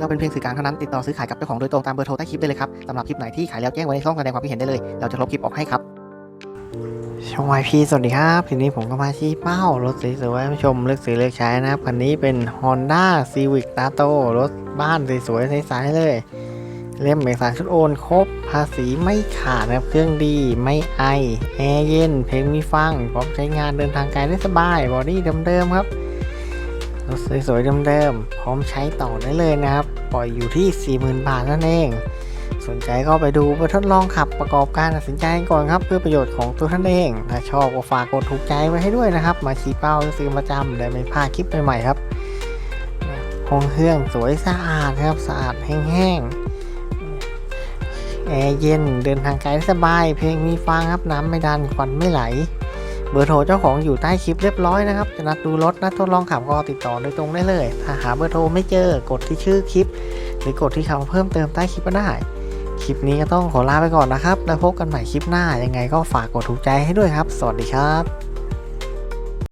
เราเป็นเพียงสื่อกลางเท่านั้นติดต่อซื้อขายกับเจ้าของโดยตรงตามเบอร์โทรใต้คลิปได้เลยครับสำหรับคลิปไหนที่ขายแล้วแจ้งไว้ในช่องแสดงความคิดเห็นได้เลย เราจะลบคลิปออกให้ครับช่องวายพีสวัสดีครับทีนี้ผมก็มาชี้เป้ารถสวยๆมาชมเลือกซื้อเลือกใช้นะครับคันนี้เป็น Honda Civic Tato รถบ้านสวยๆใสๆเลย เล่มเอกสารชุดโอนครบ ภาษีไม่ขาดนะครับเครื่องดีไม่ไอแอร์เย็นเพลงมีฟังพร้อมใช้งานเดินทางไกลได้สบายบอดี้เดิมๆครับ รถสวยๆเดิมๆพร้อมใช้ต่อได้เลยนะครับ ปล่อยอยู่ที่ 40,000 บาทนั่นเอง สนใจก็ไปดูไปทดลองขับประกอบการตัดสินใจก่อนครับเพื่อประโยชน์ของตัวท่านเอง ถ้าชอบก็ฝากกดถูกใจไว้ให้ด้วยนะครับ มาชี้เป้าซื้อประจำได้ไม่พลาดคลิปใหม่ๆครับห้องเครื่องสวยสะอาดครับสะอาดแห้งๆแอร์เย็นเดินทางไกลได้สบาย เพลงมีฟังครับน้ำไม่ดันควันไม่ไหล เบอร์โทรเจ้าของอยู่ใต้คลิปเรียบร้อยนะครับ จะนัดดูรถนัดทดลองขับก็ติดต่อโดยตรงได้เลย ถ้าหาเบอร์โทรไม่เจอกดที่ชื่อคลิป หรือกดที่คำเพิ่มเติมใต้คลิปก็ได้ คลิปนี้ก็ต้องขอลาไปก่อนนะครับ แล้วพบกันใหม่คลิปหน้ายังไงก็ฝากกดถูกใจให้ด้วยครับ สวัสดีครับ